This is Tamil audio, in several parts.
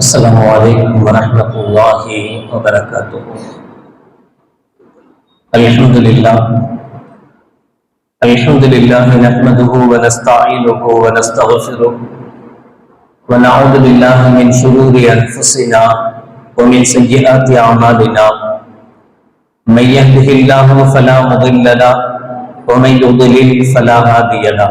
السلام عليكم ورحمة الله وبركاته. الحمد لله. الحمد لله نحمده ونستعينه ونستغفره ونعوذ بالله من شرور أنفسنا ومن سيئات أعمالنا. من يهده الله فلا مضل له ومن يضلل فلا هادي له.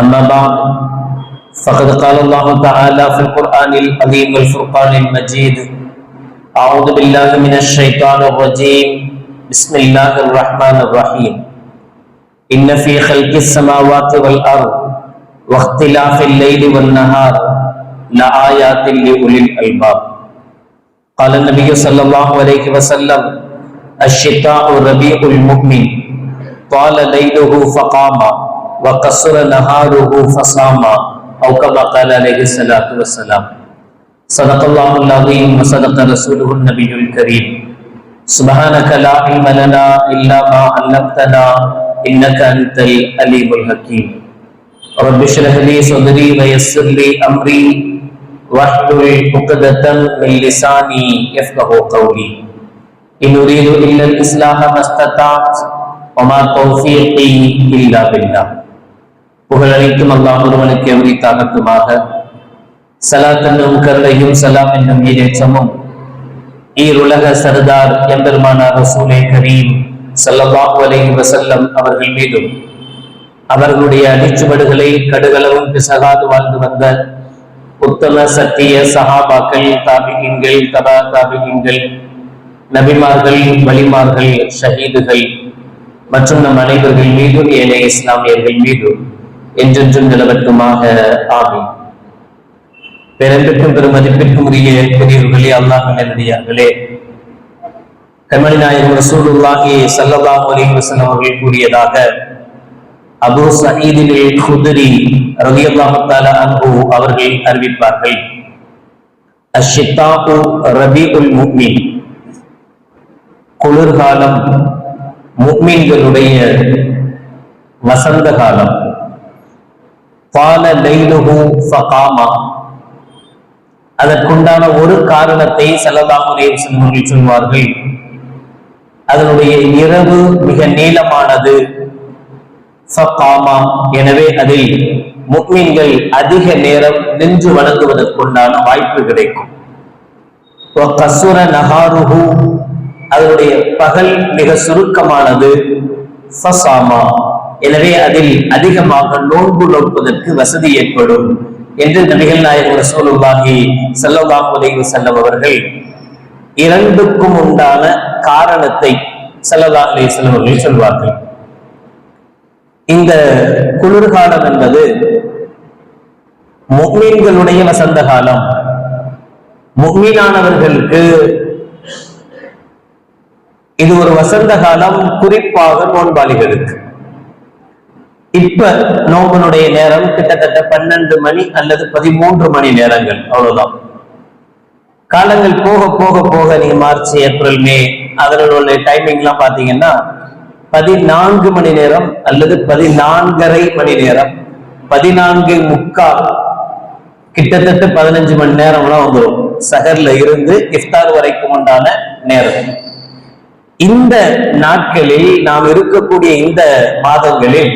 أما بعد، فقد قال الله تعالى في القرآن العظيم والفرقان المجيد أعوذ بالله من الشيطان الرجيم. بسم الله الرحمن الرحيم. إن في خلق السماوات والأرض واختلاف الليل والنهار لآيات لأولي الألباب. قال النبي صلى الله عليه وسلم الشتاء ربيع المؤمن. طال ليله فقام. وقصر نهاره فصام أو كما قال عليه الصلاة والسلام. صدق الله العظيم وصدق رسوله النبي الكريم. سبحانك لا علم لنا إلا ما علمتنا إنك أنت العليم الحكيم. رب اشرح لي صدري ويسر لي أمري. واحلل عقدة من لساني يفقه قولي. إن أريد إلا الإصلاح ما استطعت وما توفيقي إلا بالله. புகழ் அல்லாஹ் ஒருவனுக்கு உரித்தாகட்டுமாக சலாத் என்னும் கருணையும் சலாம் என்னும் ஈரேற்றமும் ஈருலக சர்தார் எம்பெருமானார் ரசூலே கரீம் ஸல்லல்லாஹு அலைஹி வசல்லம் அவர்கள் மீதும் அவர்களுடைய அடிச்சுவடுகளை கடுகளவும் பிசகாது வாழ்ந்து வந்த உத்தம சத்திய சஹாபாக்கள் தாபிகின்கள் தபா தாபிகின்கள் நபிமார்கள் வலிமார்கள் ஷஹீதுகள் மற்றும் நம் அனைவர்கள் மீதும் ஏழை இஸ்லாமியர்கள் மீதும் என்றென்றும் நிலவட்டுமாக. ஆகும் பிறந்திற்கும் பெருமதிப்பிற்கும் உரிய பெரியவர்களே அல்லாஹ் நல்லடியார்களே கமலி நாயகம் ரசூலுல்லாஹி ஸல்லல்லாஹு அலைஹி வஸல்லம் அவர்கள் கூறியதாக அபு சயீதில் குதிரி ரலியல்லாஹு தஆலா அன்ஹு அவர்கள் அறிவிப்பார்கள். அஷித்தாபு ரபி உல் முக்மின் குளிர்காலம் முக்மீன்களுடைய வசந்த காலம். பால லைலுஹு ஃபகாமா. அதற்குண்டான ஒரு காரணத்தை செல்லதாமுடைய செல்வர்கள் சொல்வார்கள். அதனுடைய இரவு மிக நீளமானது. ஃபகாமா. எனவே அதில் முக்மீன்கள் அதிக நேரம் நின்று வணங்குவதற்குண்டான வாய்ப்பு கிடைக்கும். கசுர நஹாருஹு. அதனுடைய பகல் மிக சுருக்கமானது. ஃபசாமா. எனவே அதில் அதிகமாக நோன்பு நோற்பதற்கு வசதி ஏற்படும் என்று நபிகள் நாயகர் ரசூலுல்லாஹி ஸல்லல்லாஹு அலைஹி வஸல்லம் அவர்கள் இரண்டுக்கும் உண்டான காரணத்தை ஸல்லல்லாஹு அலைஹி வஸல்லம் சொல்வார்கள். இந்த குளிர்காலம் என்பது முக்மீன்களுடைய வசந்த காலம். முக்மீனானவர்களுக்கு இது ஒரு வசந்த காலம் குறிப்பாக நோன்பாளிகளுக்கு. இப்ப நோம்பனுடைய நேரம் கிட்டத்தட்ட பன்னெண்டு மணி அல்லது பதிமூன்று மணி நேரங்கள். அவ்வளவுதான். காலங்கள் போக போக போக நீங்க மார்ச் ஏப்ரல் மே அதில் உள்ள டைமிங் எல்லாம் பாத்தீங்கன்னா பதினான்கு மணி நேரம் அல்லது பதினான்கரை மணி நேரம். பதினான்கு முக்கால் கிட்டத்தட்ட பதினஞ்சு மணி நேரம்லாம் வந்துடும் சகர்ல இருந்து இஃப்தார் வரைக்கும் உண்டான நேரம். இந்த நாட்களில் நாம் இருக்கக்கூடிய இந்த மாதங்களில்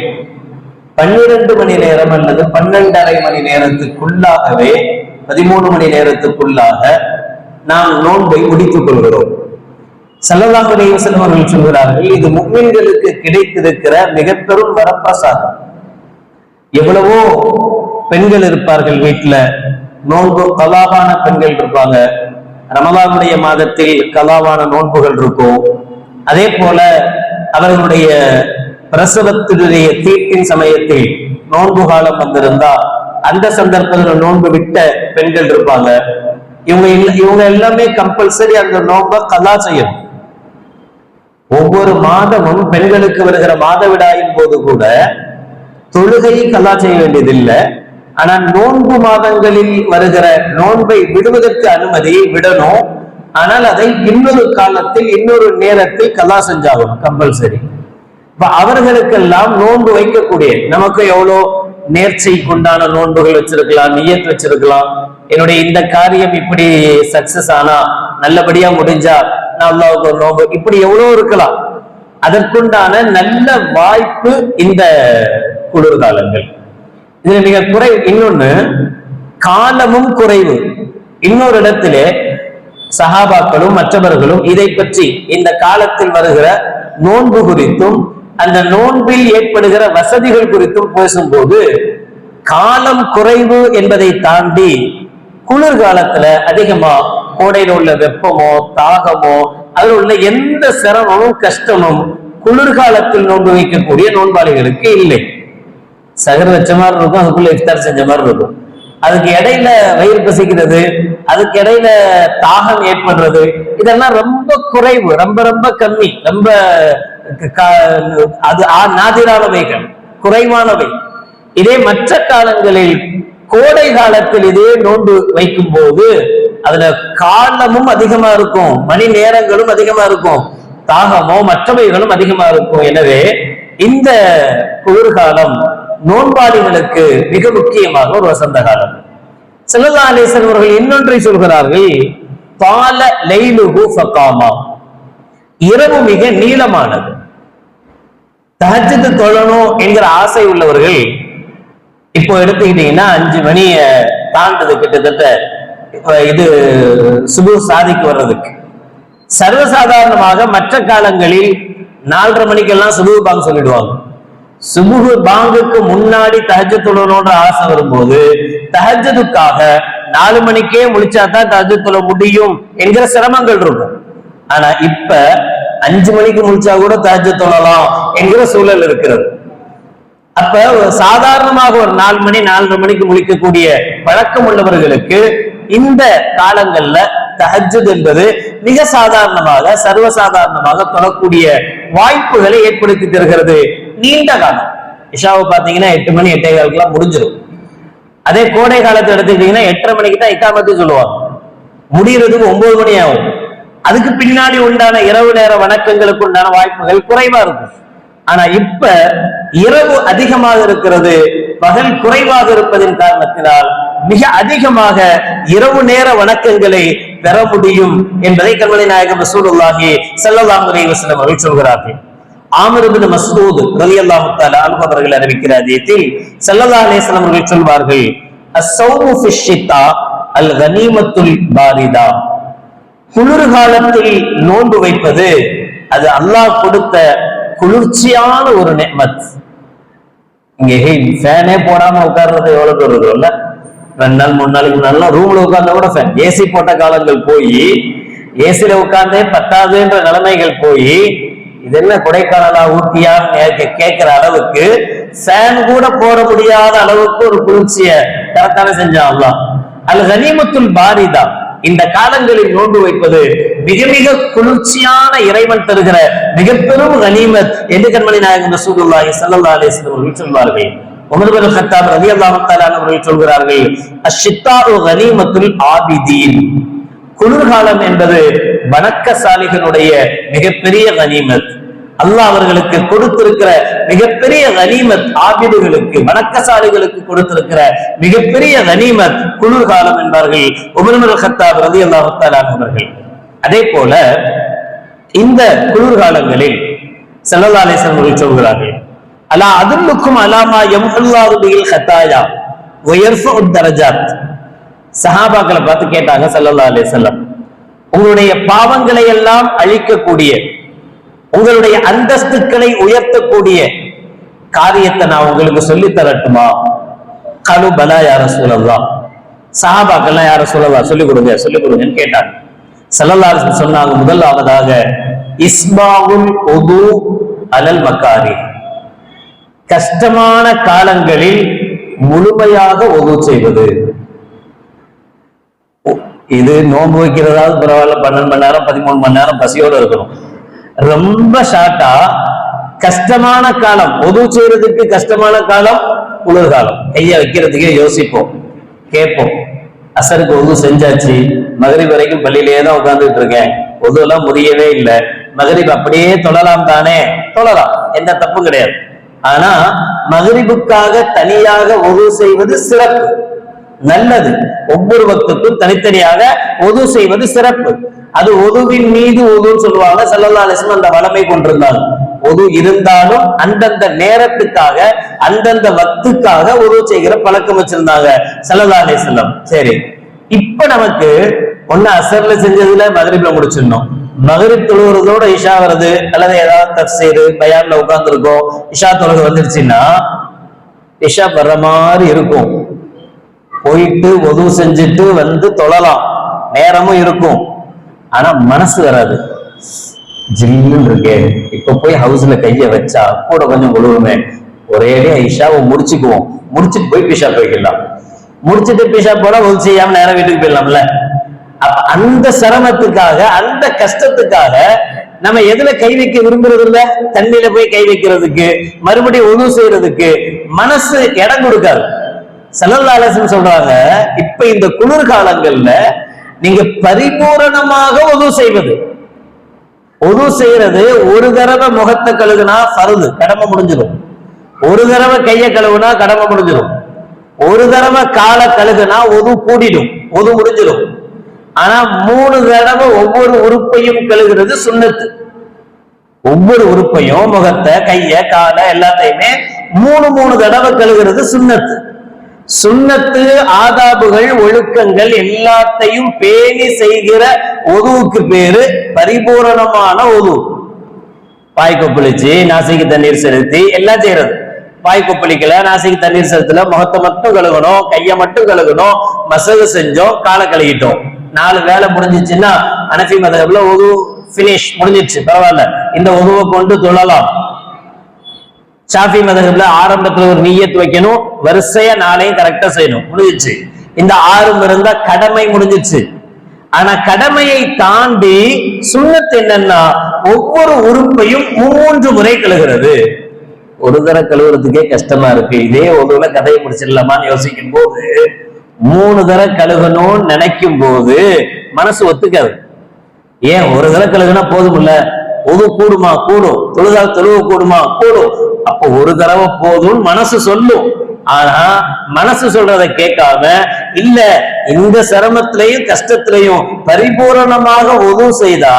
பன்னிரண்டு மணி நேரம் அல்லது பன்னெண்டரை மணி நேரத்துக்குள்ளாகவே பதிமூணு மணி நேரத்துக்குள்ளாக நாம் நோன்பை முடித்துக் கொள்கிறோம். செல்லதாக செல்வர்கள் சொல்கிறார்கள் இது முக்மீன்களுக்கு கிடைத்திருக்கிற மிக பெரும் வரப்பிரசாதம். எவ்வளவோ பெண்கள் இருப்பார்கள் வீட்டுல நோன்பு கலாவான பெண்கள் இருப்பாங்க. ரமலானுடைய மாதத்தில் கலாவான நோன்புகள் இருக்கும். அதே போல அவர்களுடைய பிரசவத்தினுடைய தீட்டின் சமயத்தில் நோன்பு காலம் வந்திருந்தா அந்த சந்தர்ப்பத்தில் நோன்பு விட்ட பெண்கள் இருப்பாங்க. இவங்க இல்ல- இவங்க எல்லாமே கம்பல்சரி அந்த நோன்பை கலா செய்யணும். ஒவ்வொரு மாதமும் பெண்களுக்கு வருகிற மாதவிடாயின் போது கூட தொழுகையை கலா செய்ய வேண்டியதில்லை. ஆனா நோன்பு மாதங்களில் வருகிற நோன்பை விடுவதற்கு அனுமதி விடணும். ஆனால் அதை இன்னொரு காலத்தில் இன்னொரு நேரத்தில் கலா செஞ்சாகணும் கம்பல்சரி இப்ப அவர்களுக்கெல்லாம் நோன்பு வைக்கக்கூடிய நமக்கு எவ்வளோ நேர்ச்சைக்கு உண்டான நோன்புகள் வச்சிருக்கலாம் நியத் வச்சிருக்கலாம். என்னுடைய இந்த காரியம் இப்படி சக்சஸ் ஆனா நல்லபடியா முடிஞ்சா நான் அல்லாவுக்கு ஒரு நோன்பு இப்படி எவ்வளவு இருக்கலாம். அதற்குண்டான நல்ல வாய்ப்பு இந்த குளிர்காலங்கள். இதுல மிக குறை இன்னொன்னு காலமும் குறைவு. இன்னொரு இடத்திலே சஹாபாக்களும் மற்றவர்களும் இதை பற்றி இந்த காலத்தில் வருகிற நோன்பு குறித்தும் அந்த நோன்பில் ஏற்படுகிற வசதிகள் குறித்தும் பேசும்போது காலம் குறைவு என்பதை தாண்டி குளிர்காலத்துல அதிகமா கோடையில உள்ள வெப்பமோ தாகமோ அதில் உள்ள எந்த சிரமமும் கஷ்டமும் குளிர்காலத்தில் நோன்பு வைக்கக்கூடிய நோன்பாளிகளுக்கு இல்லை. சகர் வச்ச மாதிரி இருக்கும் அதுக்குள்ள இஃப்தார் செஞ்ச மாதிரி இருக்கும். அதுக்கு இடையில வயிறு பசிக்கிறது அதுக்கு இடையில தாகம் ஏற்படுறது இதெல்லாம் ரொம்ப குறைவு ரொம்ப ரொம்ப கம்மி ரொம்ப அது நாதிரானவைகள் குறைவானவை. இதே மற்ற காலங்களில் கோடை காலத்தில் இதே நோன்பு வைக்கும் போது அதுல காலமும் அதிகமா இருக்கும் மணி நேரங்களும் அதிகமா இருக்கும் தாகமோ மற்றவைகளும் அதிகமா இருக்கும். எனவே இந்த குளிர்காலம் நோன்பாளிகளுக்கு மிக முக்கியமாக ஒரு வசந்த காலம். சிலதாலேசன் அவர்கள் இன்னொன்றை சொல்கிறார்கள் பால லைலுகு ஃபகாமா. இரவு மிக நீளமானது. தஹஜ்ஜுது தொழணும் என்கிற ஆசை உள்ளவர்கள் இப்போ எடுத்துக்கிட்டீங்கன்னா அஞ்சு மணிய தாண்டது கிட்டத்தட்ட இது சுபு சாதிக்கு வர்றதுக்கு. சர்வசாதாரணமாக மற்ற காலங்களில் நாலரை மணிக்கெல்லாம் சுபு பாங்கு சொல்லிடுவாங்க. சுபுகு பாங்குக்கு முன்னாடி தஹஜ்ஜு தொழணுன்ற ஆசை வரும்போது தஹஜதுக்காக நாலு மணிக்கே முழிச்சாதான் தஹஜ்ஜு தொழ முடியும் என்கிற சிரமங்கள் இருக்கும். ஆனா இப்ப அஞ்சு மணிக்கு முழிச்சா கூட தஹஜ்ஜு தொழலாம் என்கிற சூழல் இருக்கிறது. அப்ப ஒரு சாதாரணமாக ஒரு நாலு மணி நாலரை மணிக்கு முழிக்கக்கூடிய பழக்கம் உள்ளவர்களுக்கு இந்த காலங்கள்ல தஹஜத் என்பது மிக சாதாரணமாக சர்வசாதாரணமாக தொழக்கூடிய வாய்ப்புகளை ஏற்படுத்தி தருகிறது. நீண்ட காலம். இஷாவை பாத்தீங்கன்னா எட்டு மணி எட்டே காலுக்குலாம் முடிஞ்சிடும் அதே கோடை காலத்தை எடுத்துக்கிட்டீங்கன்னா எட்டரை மணிக்கு தான் இக்காமத்து சொல்லுவாங்க. முடியறதுக்கு ஒன்பது மணி ஆகும். அதுக்கு பின்னாடி உண்டான இரவு நேர வணக்கங்களுக்கு உண்டான வாய்ப்புகள் குறைவா இருக்கும். ஆனா இப்ப இரவு அதிகமாக இருக்கிறது பகல் குறைவாக இருப்பதின் காரணத்தினால் மிக அதிகமாக இரவு நேர வணக்கங்களை பெற முடியும் என்பதை கண்மலை நாயகம் ரசூலுல்லாஹி ஸல்லல்லாஹு அலைஹி வஸல்லம் அவர்கள் சொல்கிறார்கள். ஆமர் இப்னு மஸ்ஊத் ரலியல்லாஹு தஆலா அன்ஹு அவர்கள் அறிவிக்கிற ஹதீஸில் ஸல்லல்லாஹு அலைஹி வஸல்லம் அவர்கள் சொல்வார்கள் அஸ்-ஸௌமு அல் கனீமத்துல் பாரிதா குளிர் காலத்தில் நோன்பு வைப்பது அது அல்லாஹ் கொடுத்த குளிர்ச்சியான ஒரு நெமத் இங்க ஃபேனே போடாம உட்கார்றது எவ்வளவு பேர் இருக்கும்ல ரெண்டு நாள் மூணு நாளைக்கு நல்லா ரூம்ல உட்கார்ந்தா கூட ஃபேன் ஏசி போட்ட காலங்கள் போய் ஏசில உட்கார்ந்தே பத்தாதுன்ற நிலைமைகள் போய் இது என்ன கொடைக்கானலா ஊட்டியான்னு கேட்க- கேட்கிற அளவுக்கு ஃபேன் கூட போட முடியாத அளவுக்கு ஒரு குளிர்ச்சிய கரெக்டான செஞ்சான் அல்ல அல் கனிமத்துள் பாரிதான் இந்த காலங்களில் நோன்பு வைப்பது மிக மிக குளிர்ச்சியான இறைவன் தருகிற மிக பெரும் கனிமத் என்று கண்மணி நாயகம் ரசூலுல்லாஹி ஸல்லல்லாஹு அலைஹி வஸல்லம் அவர்கள் சொல்வார்கள். உமர் பின் கத்தாப் ரலியல்லாஹு தஆலா அவர்கள் சொல்கிறார்கள் அஷ்ஷித்தாஉ கனிமத்துல் ஆபிதீன். குளிர்காலம் என்பது வணக்கசாலிகளுடைய மிகப்பெரிய கனிமத். அல்லாஹ் அவர்களுக்கு கொடுத்திருக்கிற மிகப்பெரிய கனிமத் ஆபிதுகளுக்கு வணக்கசாலிகளுக்கு கொடுத்திருக்கிற மிகப்பெரிய கனிமத் குளிர்காலம் என்பார்கள் உமர்மல் ஹத்தாப் ரதி அல்லாஹத்தாலான் அவர்கள். அதே போல இந்த குளிர்காலங்களில் செல்லலாலேசன் அவர்கள் சொல்கிறார்கள் அலா அதுல்லுக்கும் அலாமா எம்ஹல்லாஹு பில் ஹத்தாயா உயர்ஃபு தரஜாத். சஹாபாக்களை பார்த்து கேட்டாங்க சல்லல்லா அலே செல்லம் உங்களுடைய பாவங்களை எல்லாம் அழிக்கக்கூடிய உங்களுடைய அந்தஸ்துக்களை உயர்த்தக்கூடிய காரியத்தை நான் உங்களுக்கு சொல்லி தரட்டுமா? கலு பலா யார சொல்லலாம் சஹாபாக்கள்லாம் யார சொல்லலாம் சொல்லிக் கொடுங்க சொல்லிக் கொடுங்கன்னு கேட்டாங்க. சல்லல்லா சொன்னாங்க முதலாவதாக இஸ்மாவுல் உது அலல் மக்காரி. கஷ்டமான காலங்களில் முழுமையாக ஒது செய்வது. இது நோன்பு வைக்கிறதாவது பரவாயில்ல பன்னெண்டு மணி நேரம் பதிமூணு மணி நேரம் பசியோட இருக்கணும். ரொம்ப ஷார்ட்டா கஷ்டமான காலம் பொது செய்யறதுக்கு கஷ்டமான காலம் குளிர்காலம். கைய வைக்கிறதுக்கே யோசிப்போம் கேட்போம். அசருக்கு ஒது செஞ்சாச்சு மகரிப் வரைக்கும் பள்ளியிலேயே தான் உட்கார்ந்துட்டு இருக்கேன். ஒது எல்லாம் முடியவே இல்லை. மகரிப் அப்படியே தொழலாம் தானே? தொழலாம். எந்த தப்பும் கிடையாது. ஆனா மகரிபுக்காக தனியாக ஒது செய்வது சிறப்பு. நல்லது. ஒவ்வொரு பக்துக்கும் தனித்தனியாக ஒது செய்வது சிறப்பு. அது ஒதுவின் மீது ஒதுன்னு சொல்லுவாங்க. சல்லல்லா அந்த வளமை கொண்டிருந்தாங்க ஒது இருந்தாலும் அந்தந்த நேரத்துக்காக அந்தந்த வக்துக்காக ஒது செய்கிற பழக்கம் வச்சிருந்தாங்க. சல்லல்லா செல்லம் சரி. இப்ப நமக்கு ஒண்ணு அசர்ல செஞ்சதுல மகரிப்ல முடிச்சிடணும். மகரிப் தொழுகிறதோட இஷா வருது. அல்லது ஏதாவது தப்சீர் பயான்ல உட்கார்ந்துருக்கோம். இஷா தொழுகை வந்துருச்சுன்னா இஷா வர்ற மாதிரி இருக்கும். போயிட்டு உதவு செஞ்சுட்டு வந்து தொழலாம். நேரமும் இருக்கும். ஆனா மனசு வராது. ஜில்லுன்னு இருக்கே. இப்ப போய் ஹவுஸ்ல கைய வச்சா கூட கொஞ்சம் உழுவுமே ஒரே ஐஷாவை முடிச்சுக்குவோம். முடிச்சுட்டு போய் பிஷா போய்க்கலாம். முடிச்சுட்டு பிஷா போனா ஒது செய்யாம நேரம் வீட்டுக்கு போயிடலாம்ல. அப்ப அந்த சிரமத்துக்காக அந்த கஷ்டத்துக்காக நம்ம எதுல கை வைக்க விரும்புறது இல்ல? தண்ணியில போய் கை வைக்கிறதுக்கு மறுபடியும் உதவு செய்யறதுக்கு மனசு இடம் கொடுக்காது. செல்லல்லாலசன் சொல்றாங்க இப்ப இந்த குளிர்காலங்கள்ல நீங்க பரிபூரணமாக உதவு செய்வது. உதவு செய்யறது ஒரு தடவை முகத்தை கழுகுனா பருது கடமை முடிஞ்சிடும் ஒரு தடவை கையை கழுவுனா கடமை முடிஞ்சிடும் ஒரு தடவை காலை கழுகுனா ஒது கூடிடும் ஒது முடிஞ்சிடும் ஆனா மூணு தடவை ஒவ்வொரு உறுப்பையும் கழுகுறது சுண்ணத்து. ஒவ்வொரு உறுப்பையும் முகத்தை கைய காலை எல்லாத்தையுமே மூணு மூணு தடவை கழுகுறது சுண்ணத்து. சுண்ணத்து ஆதாபுகள் ஒழுக்கங்கள் எல்லாத்தையும் பேணி செய்கிற ஒதுவுக்கு பேரு பரிபூரணமான ஒது. பாய் கொப்பளிச்சு நாசிக்கு தண்ணீர் செலுத்தி எல்லாம் செய்யறது. பாய் கொப்பளிக்கல நாசிக்கு தண்ணீர் செலுத்தல முகத்தை மட்டும் கழுகணும் கையை மட்டும் கழுகணும் மசகு செஞ்சோம் காலை கழுகிட்டோம். நாலு வேலை முடிஞ்சிச்சுன்னா அனஃபி மதகப்ல ஒது பினிஷ் முடிஞ்சிச்சு பரவாயில்ல. இந்த உதவை கொண்டு தொழலாம். ஷாஃபி மதகுல ஆரம்பத்துல ஒரு நீயத்து வைக்கணும் வரிசையா நாளையும் கரெக்டா செய்யணும். முடிஞ்சிச்சு இந்த ஆறும் இருந்தா கடமை முடிஞ்சிச்சு ஆனா கடமையை தாண்டி சுண்ணத்து என்னன்னா ஒவ்வொரு உறுப்பையும் மூன்று முறை கழுகிறது. ஒரு தர கழுவுறதுக்கே கஷ்டமா இருக்கு. இதே ஒரு கதையை முடிச்சிடலாமான்னு யோசிக்கும் போது மூணு தர கழுகணும்னு நினைக்கும் போது மனசு ஒத்துக்காது. ஏன்? ஒரு தடவை கழுகுனா போதும் இல்ல ஒது கூடுமா? கூடும். தொழுதால் தொழுவு கூடுமா? கூடும். அப்ப ஒரு தடவை போதும் மனசு சொல்லும். ஆனா மனசு சொல்றதை கேட்காம இல்ல இந்த சிரமத்திலையும் கஷ்டத்திலையும் பரிபூரணமாக ஒது செய்தா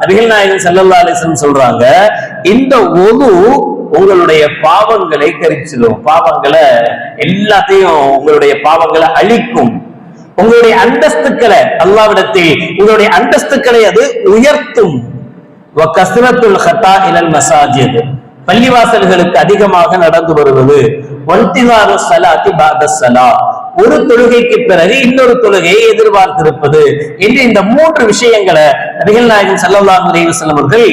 நபிகள் நாயகன் செல்லல்லா அலிசன் சொல்றாங்க இந்த ஒது உங்களுடைய பாவங்களை கரிச்சிடும். பாவங்களை எல்லாத்தையும் உங்களுடைய பாவங்களை அழிக்கும். உங்களுடைய அந்தஸ்துக்களை அல்லாவிடத்தில் உங்களுடைய அந்தஸ்துக்களை அது உயர்த்தும். கஸ்ரத்துல் ஹத்தா இலல் மசாஜித் பள்ளிவாசல்களுக்கு அதிகமாக நடந்து வருவது ஒன்திவாரு சலாத்தி பாத சலா. ஒரு தொழுகைக்கு பிறகு இன்னொரு தொழுகையை எதிர்பார்த்திருப்பது என்று இந்த மூன்று விஷயங்களை நபிகள் நாயகன் ஸல்லல்லாஹு அலைஹி அவர்கள்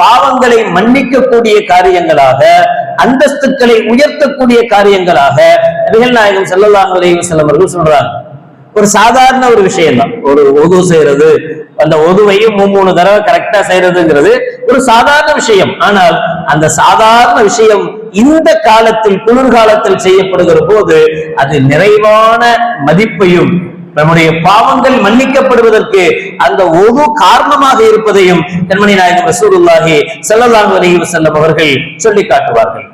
பாவங்களை மன்னிக்கக்கூடிய காரியங்களாக அந்தஸ்துக்களை உயர்த்தக்கூடிய காரியங்களாக நபிகள் நாயகன் ஸல்லல்லாஹு அலைஹி அவர்கள் சொல்றாங்க. ஒரு சாதாரண ஒரு விஷயம் தான் ஒரு ஒது செய்யறது அந்த ஒதுவையும் மூணு தடவை கரெக்டா செய்யறதுங்கிறது ஒரு சாதாரண விஷயம். ஆனால் அந்த சாதாரண விஷயம் இந்த காலத்தில் குளிர்காலத்தில் செய்யப்படுகிற போது அது நிறைவான மதிப்பையும் நம்முடைய பாவங்கள் மன்னிக்கப்படுவதற்கு அந்த ஒரு காரணமாக இருப்பதையும் கண்மணி நாயகம் ரசூலுல்லாஹி ஸல்லல்லாஹு அலைஹி வஸல்லம் அவர்கள் சொல்லி காட்டுவார்கள்.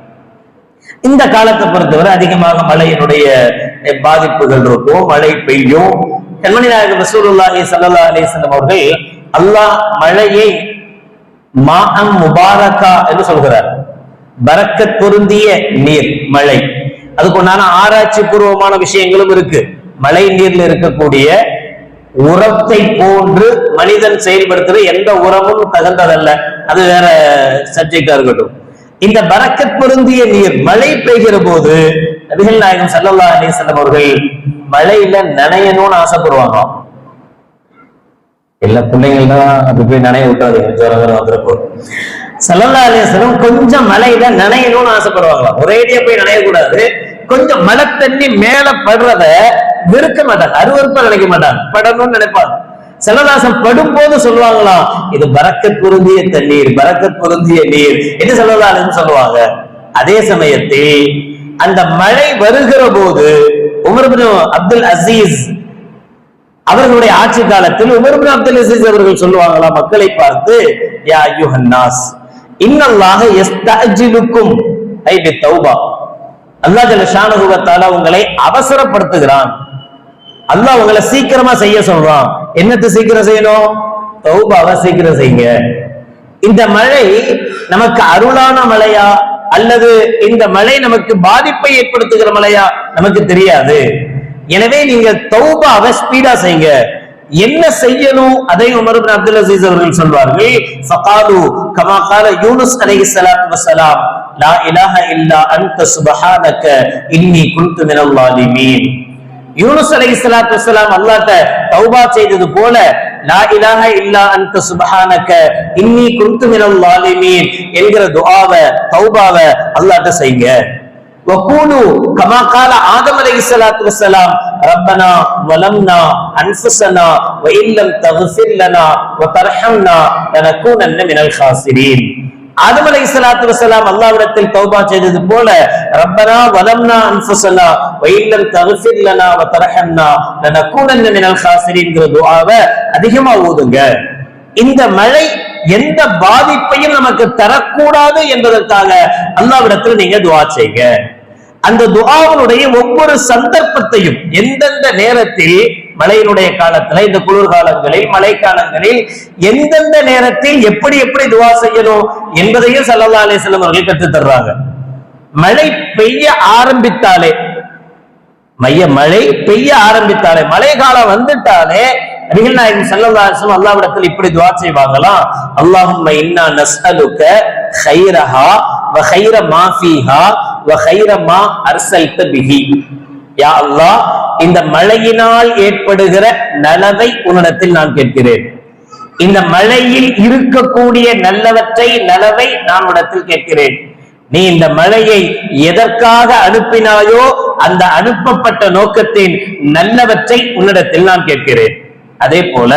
இந்த காலத்தை பொறுத்தவரை அதிகமாக மழையினுடைய பாதிப்புகள் இருக்கும் மழை பெய்யும். கண்மணி நாயகம் ரசூலுல்லாஹி ஸல்லல்லாஹு அலைஹி அவர்கள் அல்லாஹ் மழையை மாஅம் முபாரக்கா என்று சொல்கிறார். பரக்கத் பொருந்திய நீர் மழை. அதுக்கு உண்டான ஆராய்ச்சி பூர்வமான விஷயங்களும் இருக்கு. மழை நீர்ல இருக்கக்கூடிய உரத்தை போன்று மனிதன் செயல்படுத்துற எந்த உரமும் தகுந்ததல்ல. அது வேற சப்ஜெக்டா இருக்கட்டும். இந்த பரக்கத் பொருந்திய நீர் மழை பெய்கிற போது நபிகள் நாயகம் ஸல்லல்லாஹு அலைஹி அவர்கள் மழையில நனையணும்னு ஆசைப்படுவாங்க எல்லா பிள்ளைங்கள் தான் அது போய் நனைய விட்டாது. ஜோரம் வேற வந்துருப்போம் ஸல்லல்லாஹு அலைஹி கொஞ்சம் மலையில நனையணும்னு ஆசைப்படுவாங்களாம். ஒரேடியா போய் நனையக்கூடாது. கொஞ்சம் மழை தண்ணி மேல படுறத வெறுக்க மாட்டாங்க. அருவருப்பா நினைக்க மாட்டாங்க. படணும்னு நினைப்பாங்க. செல்லதாசன் படும் போது சொல்லுவாங்களாம் இது பரக்கத் பொருந்திய தண்ணீர் பரக்கத் பொருந்திய நீர். என்று செல்லதாசன் சொல்லுவாங்க? அதே சமயத்தில் அந்த மழை வருகிற போது உமர் அப்துல் அசீஸ் அவர்களுடைய ஆட்சி காலத்தில் உமர் அப்துல் அசீஸ் அவர்கள் சொல்லுவாங்களா மக்களை பார்த்து யா யுஹன்னாஸ் இன்னல்லாக எஸ்தஜிலுக்கும் ஐ பி தௌபா. அல்லாஹ் ஜல ஷானஹு உங்களை அவசரப்படுத்துகிறான். அல்லாஹ் உங்களை சீக்கிரமா செய்ய சொல்றான். என்னத்தை சீக்கிரம் செய்யணும்? தௌபாவை சீக்கிரம் செய்யுங்க. இந்த மழை நமக்கு அருளான மழையா? அல்லது இந்த மழை நமக்கு பாதிப்பை ஏற்படுத்துகிற மழையா? நமக்கு தெரியாது. எனவே நீங்க தௌபாவை ஸ்பீடா செய்யுங்க. என்ன செய்யணும்? அதை உமர் பின் அப்துல் அசீஸ் அவர்கள் சொல்வார்கள். ஃபகாலு கமா கால யூனுஸ் அலைஹிஸ்ஸலாத்து வஸலாம் லா இலாஹ இல்லா அன்த சுப்ஹானக இன்னி குன்து மினல் லாலிமீன் யூனுஸ் அலைஹி ஸலாத்து வஸலாம் அல்லாஹ்ட்ட தௌபா செய்தது போல லா இலாஹ இல்லா அன்த சுப்ஹானக இன்னி குன்து மினல் லாலிமீன் என்கிற துஆவை தௌபாவை அல்லாஹ்ட்ட செய்யுங்க. وقولوا كما قال آدم عليه الصلاة والسلام ربنا ظلمنا أنفسنا وإن لم تغفر لنا وترحمنا لنكونن من الخاسرين ஆதம் அலை சலாத்து வசலாம் அல்லாவிடத்தில் தௌபா செய்தது போல ரப்பனா வலம்னா அன்ஃபுசனா வயில்லம் தகுஃபிர் லனா வ தரஹம்னா லனகூனன்ன மினல் காசிரின்ங்கிற துஆவை அதிகமா ஓதுங்க இந்த மழை எந்த பாதிப்பையும் நமக்கு தரக்கூடாது என்பதற்காக அல்லாவிடத்தில் நீங்க துஆ செய்யுங்க அந்த துஆவினுடைய ஒவ்வொரு சந்தர்ப்பத்தையும் எந்தெந்த நேரத்தில் மழையினுடைய காலத்துல இந்த குளிர்காலங்களில் மழைக்காலங்களில் எந்தெந்த நேரத்தில் எப்படி எப்படி துவா செய்யணும் என்பதையும் சல்லா அலிஸ்லம் அவர்கள் கற்றுத் தர்றாங்க. மழை பெய்ய ஆரம்பித்தாலே மைய மழை பெய்ய ஆரம்பித்தாலே மழை காலம் வந்துட்டாலே நபிகள் நாயகம் ஸல்லல்லாஹு அலைஹி இப்படி துவா செய்வாங்களாம் அல்லாஹும் இன்னா நஸ்அலுக்க ஹைரஹா வ ஹைர மா யா இந்த மழையினால் ஏற்படுகிற நலவை உன்னிடத்தில் நான் கேட்கிறேன். இந்த மழையில் இருக்கக்கூடிய நல்லவற்றை நலவை நான் உடத்தில் கேட்கிறேன். நீ இந்த மழையை எதற்காக அனுப்பினாயோ அந்த அனுப்பப்பட்ட நோக்கத்தின் நல்லவற்றை உன்னிடத்தில் நான் கேட்கிறேன். அதே போல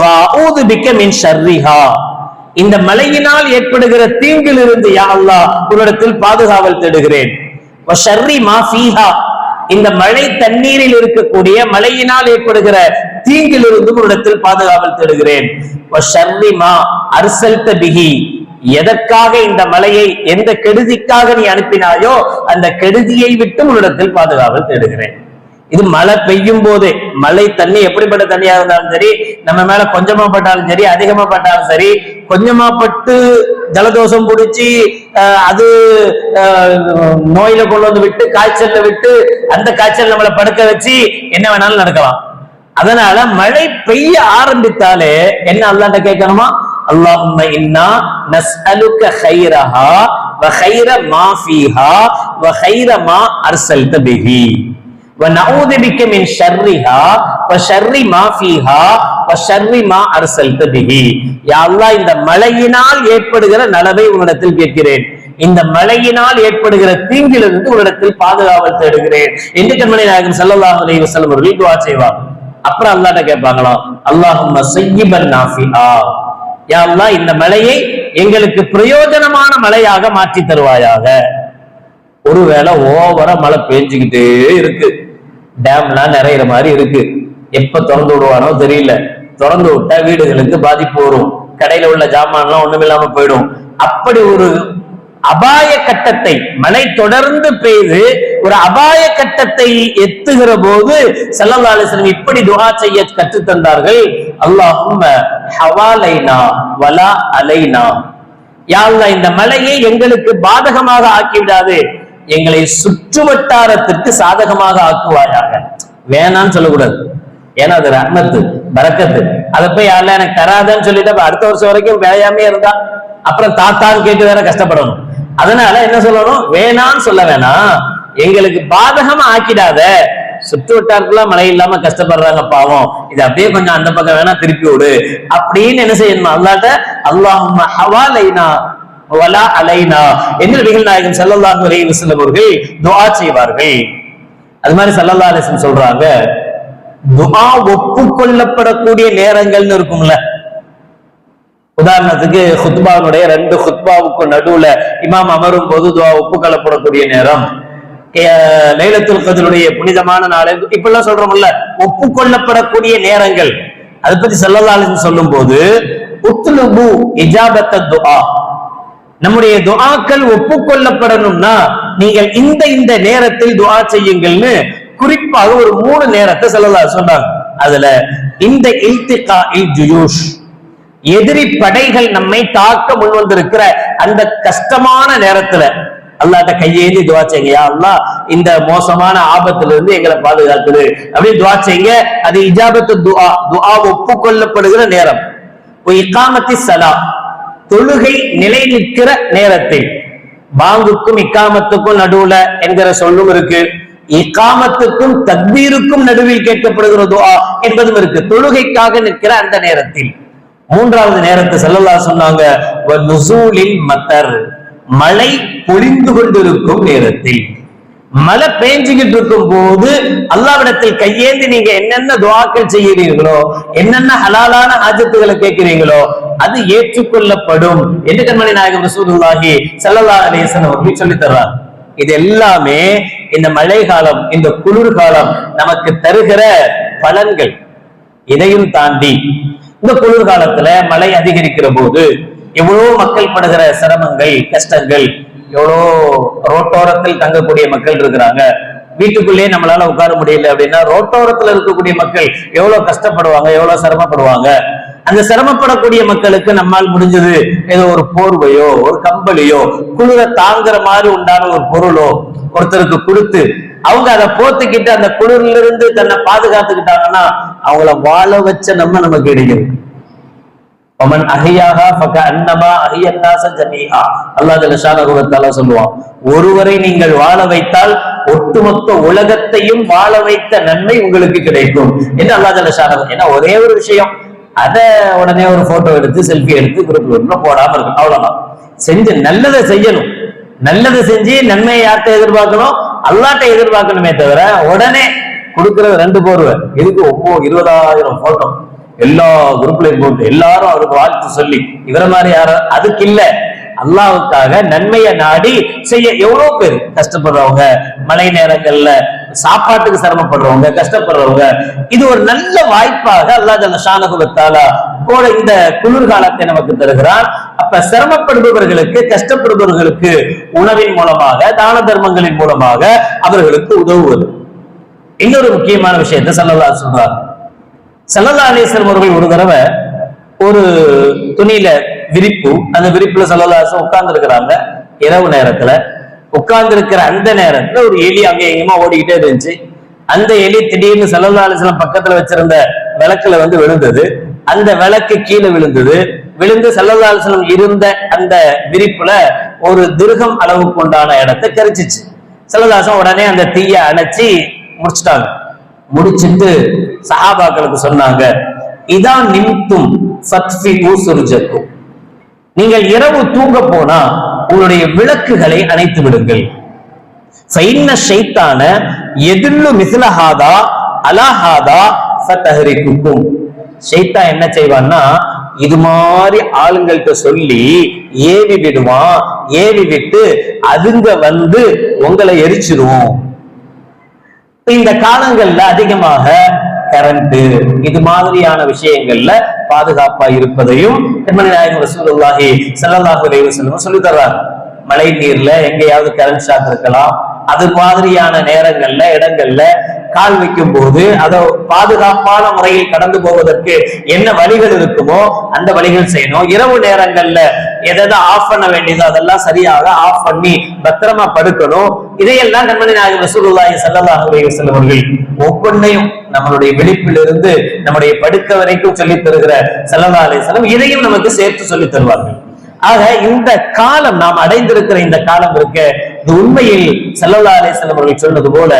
வா பிக்க மின் ஷர்ரிஹா இந்த மலையினால் ஏற்படுகிற தீங்கிலிருந்து யா அல்லா உன்னிடத்தில் பாதுகாவல் தேடுகிறேன். ஃபீஹா. இந்த மழை தண்ணீரில் இருக்கக்கூடிய மழையினால் ஏற்படுகிற தீங்கிலிருந்து உன்னிடத்தில் பாதுகாவல் தேடுகிறேன். வ ஷர்ரி எதற்காக இந்த மலையை எந்த கெடுதிக்காக நீ அனுப்பினாயோ அந்த கெடுதியை விட்டு உன்னிடத்தில் பாதுகாவல் தேடுகிறேன். இது மழை பெய்யும் போது மழை தண்ணி எப்படிப்பட்ட தண்ணியா இருந்தாலும் சரி நம்ம மேல கொஞ்சமா பட்டாலும் சரி அதிகமா பட்டாலும் சரி கொஞ்சமா பட்டு ஜலதோஷம் பிடிச்சி அது நோயில கொண்டு வந்து விட்டு காய்ச்சல்ல விட்டு அந்த காய்ச்சல் நம்மளை படுக்க வச்சு என்ன வேணாலும் நடக்கலாம். அதனால மழை பெய்ய ஆரம்பித்தாலே என்ன அல்லாட்ட கேட்கணுமா? அல்லாஹும் இன்னா நஸ்அலுக ஹைரஹா வஹைர மாஃபீஹா வஹைர மா அர்சல்த பிஹி. ونعوذ بك من شرها وشر ما فيها وشر ما أرسلت به يا الله இந்த மழையினால் ஏற்படுகிற நலவை உன்னிடத்தில் கேட்கிறேன் இந்த மழையினால் ஏற்படுகிற தீங்கிலிருந்து உன்னிடத்தில் பாதுகாவல் தேடுகிறேன் என்று கண்மணி நாயகம் ஸல்லல்லாஹு அலைஹி வஸல்லம் அவர்கள் துஆ செய்வாங்க அப்புறம் அல்லாஹ்ட்ட கேட்பாங்களாம் அல்லாஹும்ம சய்யிபன் நாஃபிஆ யா அல்லாஹ் இந்த மழையை எங்களுக்கு பிரயோஜனமான மழையாக மாற்றி தருவாயாக ஒருவேளை ஓவரா மழை பெஞ்சுக்கிட்டே இருக்கு டேம்லாம் நிறையிற மாதிரி இருக்கு. எப்ப திறந்து விடுவானோ தெரியல. திறந்து விட்டா வீடுகளுக்கு பாதிப்பு வரும். கடையில உள்ள ஜாமான்லாம் ஒண்ணுமில்லாம போயிடும். அப்படி ஒரு அபாய கட்டத்தை மழை தொடர்ந்து பெய்து ஒரு அபாய கட்டத்தை எத்துகிற போது ஸல்லல்லாஹு இப்படி துகா செய்ய கற்றுத் தந்தார்கள் அல்லாஹும்ம ஹவாலைனா வலா அலைனா. யா இந்த மலையை எங்களுக்கு பாதகமாக ஆக்கிவிடாது. எங்களை சுற்று வட்டாரத்திற்கு சாதகமாக ஆக்குவாயாக. வேணாம்னு சொல்லக்கூடாது. ஏன்னா அது ரஹ்மத்து பரக்கத்து. அதை போய் யாரில் எனக்கு தராதன்னு சொல்லிட்டு அப்ப அடுத்த வருஷம் வரைக்கும் வேயாமே இருந்தா அப்புறம் தாத்தான்னு கேட்டு வேற கஷ்டப்படணும். அதனால என்ன சொல்லணும்? வேணான்னு சொல்ல வேணாம். எங்களுக்கு பாதகமா ஆக்கிடாத. சுற்று வட்டாரத்துல மழை இல்லாம கஷ்டப்படுறாங்க பாவம். இது அப்படியே கொஞ்சம் அந்த பக்கம் வேணா திருப்பி விடு. அப்படின்னு என்ன செய்யணும்? அல்லாட்ட அல்லாஹ் ஹவாலைனா வலா அலைனா. என்று நபிகள் நாயகன் சல்லல்லாஹு அலைஹி வஸல்லம் அவர்கள் துஆ செய்வார்கள். அது மாதிரி சல்லல்லா அலிஸ்லம் சொல்றாங்க துஆ ஒப்புக்கொள்ளப்படக்கூடிய நேரங்கள்னு இருக்கும்ல. உதாரணத்துக்கு ஹுத்பாவுடைய ரெண்டு ஹுத்பாவுக்கு நடுவுல இமாம் அமரும் போது துவா ஒப்புக்கொள்ளப்படக்கூடிய நேரம். லைலத்துல் கதருடைய புனிதமான நாள் இப்பெல்லாம் சொல்றோம்ல ஒப்புக்கொள்ளப்படக்கூடிய நேரங்கள். அதை பத்தி செல்லலாலும் சொல்லும் போது உத்லுபு இஜாபத்த துஆ நம்முடைய துஆக்கள் ஒப்புக்கொள்ளப்படணும்னா நீங்கள் இந்த இந்த நேரத்தில் துஆ செய்யுங்கள்னு குறிப்பாக ஒரு மூணு நேரத்தை செல்லலாம் சொன்னாங்க. அதுல இந்த இல்திகா இல் ஜுயூஷ் எதிரி படைகள் நம்மை தாக்க முன் வந்திருக்கிற அந்த கஷ்டமான நேரத்துல அல்லாட்ட கையேந்தி துவா செய்யுங்க. யா இந்த மோசமான ஆபத்துல இருந்து எங்களை பாதுகாக்குது. அப்படின்னு துவா செய்யுங்க. அது இஜாபத்து துஆ துஆ ஒப்புக்கொள்ளப்படுகிற நேரம். இக்காமத்தி சலா தொழுகை நிலை நிற்கிற நேரத்தில் பாங்குக்கும் இக்காமத்துக்கும் நடுவுல என்கிற சொல்லும் இருக்கு. இக்காமத்துக்கும் தக்பீருக்கும் நடுவில் கேட்கப்படுகிற துவா என்பதும் இருக்கு. தொழுகைக்காக நிற்கிற அந்த நேரத்தில். மூன்றாவது நேரத்தை செல்லல்லா சொன்னாங்க மத்தர். மழை பொழிந்து கொண்டிருக்கும் நேரத்தில். மழை பேஞ்சுக்கிட்டு இருக்கும் போது அல்லாவிடத்தில் கையேந்தி நீங்க என்னென்ன துவாக்கள் செய்கிறீர்களோ என்னென்ன ஹலாலான ஆஜத்துகளை கேட்கிறீங்களோ அது ஏற்றுக்கொள்ளப்படும் என்று கண்மணி நாயகம் ரசூலுல்லாஹி சல்லல்லா அலேசன் அவர்கள் சொல்லி தர்றார். இது எல்லாமே இந்த மழை காலம் இந்த குளிர் காலம் நமக்கு தருகிற பலன்கள். இதையும் தாண்டி இந்த குளிர்காலத்துல மழை அதிகரிக்கிற போது எவ்வளவு மக்கள் படுகிற சிரமங்கள் கஷ்டங்கள் எவ்வளோ ரோட்டோரத்தில் தங்கக்கூடிய மக்கள் இருக்கிறாங்க? வீட்டுக்குள்ளேயே நம்மளால உட்கார முடியல அப்படின்னா ரோட்டோரத்துல இருக்கக்கூடிய மக்கள் எவ்வளவு கஷ்டப்படுவாங்க எவ்வளவு சிரமப்படுவாங்க? அந்த சிரமப்படக்கூடிய மக்களுக்கு நம்மால் முடிஞ்சது ஏதோ ஒரு போர்வையோ ஒரு கம்பளியோ குளிர தாங்குற மாதிரி உண்டான ஒரு பொருளோ ஒருத்தருக்கு கொடுத்து அவங்க அதை போத்துக்கிட்டு அந்த குளிர்ல இருந்து தன்னை பாதுகாத்துக்கிட்டாங்கன்னா அவங்கள வாழ வச்ச நம்ம நமக்கு கிடைக்குது ஒமன் அஹியாகா ஃபக அன்னமா அஹியன்னாச ஜமீஆ அல்லாஹ் ஜல்லஷானஹு வ சொல்லுவான் ஒருவரை நீங்கள் வாழ வைத்தால் ஒட்டுமொத்த உலகத்தையும் வாழ வைத்த நன்மை உங்களுக்கு கிடைக்கும். என்று அல்லாஹ் ஜல்லஷானஹு ஏன்னா ஒரே ஒரு விஷயம்? அத உடனே ஒரு போட்டோ எடுத்து செல்ஃபி எடுத்து குரூப்ல போடாம இருக்கும் அவ்வளவுதான். செஞ்சு நல்லதை செய்யணும். நல்லதை செஞ்சு நன்மையை யார்கிட்ட எதிர்பார்க்கணும்? அல்லாட்ட எதிர்பார்க்கணுமே தவிர உடனே கொடுக்கறது ரெண்டு போர்வை. இதுக்கு ஒவ்வொரு இருபதாயிரம் போட்டோ எல்லா குரூப்லயும் போட்டு எல்லாரும் அவருக்கு வாழ்த்து சொல்லி. இவர மாதிரி யாரும் அதுக்கு இல்ல. அல்லாவுக்காக நன்மையை நாடி செய்ய எவ்வளவு பேர் கஷ்டப்படுறவங்க மழை நேரங்கள்ல சாப்பாட்டுக்கு சிரமப்படுறவங்க கஷ்டப்படுறவங்க இது ஒரு நல்ல வாய்ப்பாக அல்லாஹ் ஜல்ல ஷானகுவத்தாலா கூட இந்த குளிர்காலத்தை நமக்கு தருகிறான் அப்ப சிரமப்படுபவர்களுக்கு கஷ்டப்படுபவர்களுக்கு உணவின் மூலமாக தான தர்மங்களின் மூலமாக அவர்களுக்கு உதவுவது. இன்னொரு முக்கியமான விஷயத்தை சொல்லலாம் சொல்றாங்க சல்லல்லா அலிஸ்லம் அவர்கள் ஒரு தடவை ஒரு துணியில விரிப்பு அந்த விரிப்புல சல்லல்லாசம் உட்கார்ந்து இருக்கிறாங்க இரவு நேரத்துல உட்கார்ந்து இருக்கிற அந்த நேரத்துல ஒரு எலி அங்கே எங்கேயுமா ஓடிக்கிட்டே இருந்துச்சு. அந்த எலி திடீர்னு சல்லல்லா அலிஸ்லம் பக்கத்துல வச்சிருந்த விளக்குல வந்து விழுந்தது. அந்த விளக்கு கீழே விழுந்தது. விழுந்து சல்லல்லா அலிஸ்லம் இருந்த அந்த விரிப்புல ஒரு திருகம் அளவுக்கு உண்டான இடத்தை கரிச்சிச்சு. சல்லதாசம் உடனே அந்த தீய அணைச்சி முடிச்சிட்டாங்க. முடிச்சிட்டு சஹாபாக்களுக்கு சொன்னாங்க இதான் நிமித்தும் சத்ஃபி ஊசுருஜக்கும் நீங்கள் இரவு தூங்க போனா உங்களுடைய விளக்குகளை அணைத்து விடுங்கள். ஃபைன்ன ஷைத்தான எதில்லு மிஸ்லஹாதா அலாஹாதா ஃபதஹரிக்குக்கும். ஷைத்தா என்ன செய்வான்னா இது மாதிரி ஆளுங்கள்கிட்ட சொல்லி ஏவி விடுவான் ஏவி விட்டு அதுங்க வந்து உங்களை எரிச்சிரும். இந்த காலங்கள்ல அதிகமாக கரண்ட் இது மாதிரியான விஷயங்கள்ல பாதுகாப்பா இருப்பதையும் திருமணி நாயகம் ரசூலுல்லாஹி ஸல்லல்லாஹு அலைஹி வஸல்லம் சொல்லி தர்றாரு. மழை நீர்ல எங்கேயாவது கரண்ட் ஷாக் இருக்கலாம். அது மாதிரியான நேரங்கள்ல இடங்கள்ல கால் வைக்கும் போது அதை பாதுகாப்பான முறையில் கடந்து போவதற்கு என்ன வழிகள் இருக்குமோ அந்த வழிகள் செய்யணும். இரவு நேரங்கள்ல எதை ஆஃப் பண்ண வேண்டியதோ அதெல்லாம் சரியாக ஆஃப் பண்ணி பத்திரமா படுக்கணும். இதையெல்லாம் கண்மணி நாயகம் ரசூலுல்லாஹி ஸல்லல்லாஹு அலைஹி வஸல்லம் அவர்கள் ஒவ்வொன்றையும் நம்மளுடைய விழிப்பிலிருந்து நம்முடைய படுக்க வரைக்கும் சொல்லித் தருகிற ஸல்லல்லாஹு அலைஹி வஸல்லம் இதையும் நமக்கு சேர்த்து சொல்லித் தருவார்கள். ஆக இந்த காலம் நாம் அடைந்திருக்கிற இந்த காலம் இருக்க இது உண்மையில் ஸல்லல்லாஹு அலைஹி வஸல்லம் அவர்கள் சொன்னது போல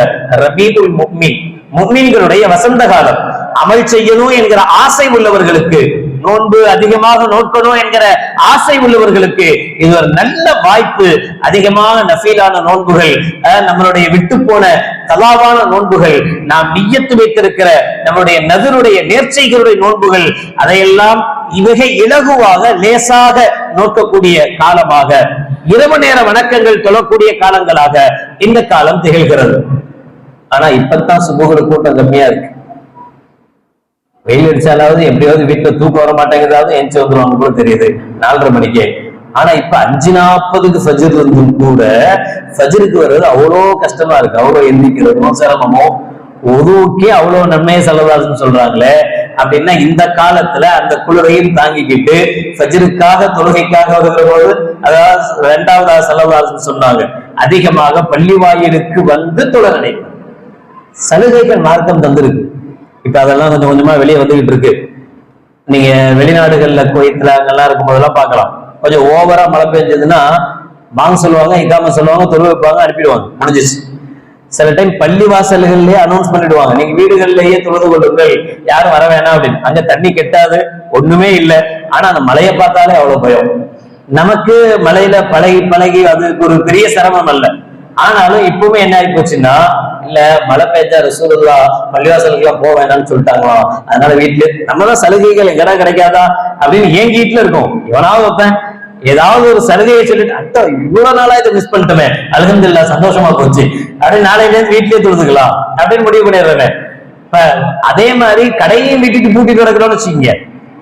ரபீதுல் முஃமின் முஃமின்களுடைய வசந்த காலம். அமல் செய்யணும் என்கிற ஆசை உள்ளவர்களுக்கு நோன்பு அதிகமாக நோக்கணும் என்கிற ஆசை உள்ளவர்களுக்கு இது ஒரு நல்ல வாய்ப்பு. அதிகமாக நஃபீலான நோன்புகள் நம்மளுடைய விட்டு போன தலாவான நோன்புகள் நாம் நியத்து வைத்திருக்கிற நம்முடைய நகருடைய நேர்ச்சைகளுடைய நோன்புகள் அதையெல்லாம் மிக இலகுவாக லேசாக நோக்கக்கூடிய காலமாக இரவு நேர வணக்கங்கள் தொழக்கூடிய காலங்களாக இந்த காலம் திகழ்கிறது. ஆனா இப்பத்தான் சுமூகர கூட்டம் கம்மியா இருக்கு. வெயில் அடிச்சாலாவது எப்படியாவது வீட்டுல தூக்கம் வர மாட்டேங்கிறதாவது எஞ்சி வந்துருவாங்க கூட தெரியுது. நாலரை மணிக்கு. ஆனா இப்ப அஞ்சு நாற்பதுக்கு ஃபஜர் இருந்தும் கூட ஃபஜருக்கு வர்றது அவ்வளோ கஷ்டமா இருக்கு. அவ்வளோ எந்திக்கிறதும் சிரமமும். ஒதுவுக்கே அவ்வளோ நன்மையை செலவாதுன்னு சொல்றாங்களே. அப்படின்னா இந்த காலத்துல அந்த குளிரையும் தாங்கிக்கிட்டு ஃபஜருக்காக தொழுகைக்காக வருகிற போது அதாவது இரண்டாவதா செலவாதுன்னு சொன்னாங்க. அதிகமாக பள்ளி வாயிலுக்கு வந்து தொழ நினைப்பது சலுகைகள் மார்க்கம் தந்திருக்கு. இப்ப அதெல்லாம் கொஞ்சம் கொஞ்சமா வெளியே வந்துகிட்டு இருக்கு. நீங்க வெளிநாடுகள்ல குவைத்துல அங்கெல்லாம் இருக்கும் போதெல்லாம் பார்க்கலாம். கொஞ்சம் ஓவரா மழை பெஞ்சதுன்னா வாங்க சொல்லுவாங்க இக்காம சொல்லுவாங்க தொழு வைப்பாங்க அனுப்பிடுவாங்க. முடிஞ்சிச்சு சில டைம் பள்ளி வாசல்கள்லயே அனௌன்ஸ் பண்ணிடுவாங்க. நீங்க வீடுகள்லயே தொழுது கொள்ளுங்கள் யாரும் வர வேணாம் அப்படின்னு. அங்க தண்ணி கெட்டாது ஒண்ணுமே இல்லை. ஆனா அந்த மலையை பார்த்தாலே அவ்வளவு பயம். நமக்கு மலையில பழகி பழகி அது ஒரு பெரிய சிரமம் அல்ல. ஆனாலும் இப்பவுமே என்ன ஆகி போச்சுன்னா இல்ல மழை பெய்ஞ்சா ரசூலுல்லா பள்ளிவாசலுக்கு எல்லாம் போக வேண்டாம்னு சொல்லிட்டாங்களாம் அதனால வீட்டுல நம்மதான் சலுகைகள் எங்கடா கிடைக்காதா? அப்படின்னு ஏன் வீட்டுல இருக்கும். இவனாவது வைப்பேன் ஏதாவது ஒரு சலுகையை சொல்லிட்டு அட்டா இவ்வளவு நாளா இதை மிஸ் பண்ணிட்டோமே. அலகந்தில்லா சந்தோஷமா போச்சு. அப்படின்னு நாளையில இருந்து வீட்லயே தொழுதுக்கலாம். அப்படின்னு முடிவு பண்ணிடுறேன் இப்ப அதே மாதிரி கடையும் வீட்டுக்கு பூட்டி கிடக்கிறோம்னு வச்சுக்கீங்க.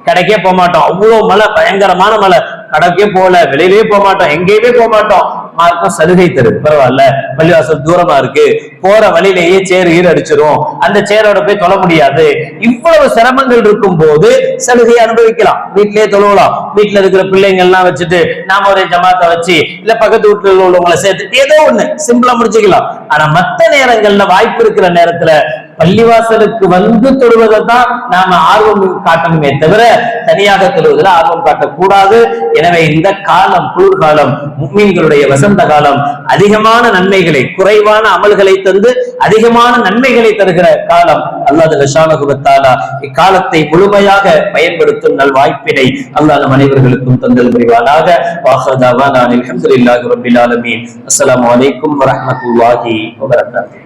கடைக்கே போக மாட்டோம். அவ்வளவு மழை பயங்கரமான மழை. கடைக்கே போகல வெளியிலயே போக மாட்டோம். எங்கேயுமே போக மாட்டோம். மார்க்கம் சலுகை தருது. பரவாயில்ல. பள்ளிவாசல் தூரமா இருக்கு. போற வழியிலேயே சேர் ஈர் அடிச்சிரும். அந்த சேரோட போய் தொழ முடியாது. இவ்வளவு சிரமங்கள் இருக்கும் போது சலுகையை அனுபவிக்கலாம். வீட்டிலேயே தொழுவலாம். வீட்டுல இருக்கிற பிள்ளைங்க எல்லாம் வச்சுட்டு நாம ஒரு ஜமாத்தை வச்சு இல்ல பக்கத்து வீட்டுல உள்ளவங்களை சேர்த்து ஏதோ ஒண்ணு சிம்பிளா முடிச்சுக்கலாம். ஆனா மத்த நேரங்கள்ல வாய்ப்பு இருக்கிற நேரத்துல பள்ளிவாசலுக்கு வந்து தொழுவதை தான் நாம ஆர்வம் காட்டணுமே தவிர தனியாக தொழுவதில் ஆர்வம் காட்டக்கூடாது. எனவே இந்த காலம் குளிர்காலம் முக்மீன்களுடைய வசந்த காலம் அதிகமான நன்மைகளை குறைவான அமல்களை தந்து அதிகமான நன்மைகளை தருகிற காலம் அல்லாஹ் லஷானகுபத்தாலா இக்காலத்தை முழுமையாக பயன்படுத்தும் நல் வாய்ப்பினை அல்லாஹ் நம் அனைவர்களுக்கும் தந்தல் புரிவானாக. வாஹதாவா நான் அல்ஹம்துலில்லாஹி ரபில் ஆலமீன். அஸ்லாம் அலைக்கும் வரமத்துல்லாஹி வபரகாத்துஹு.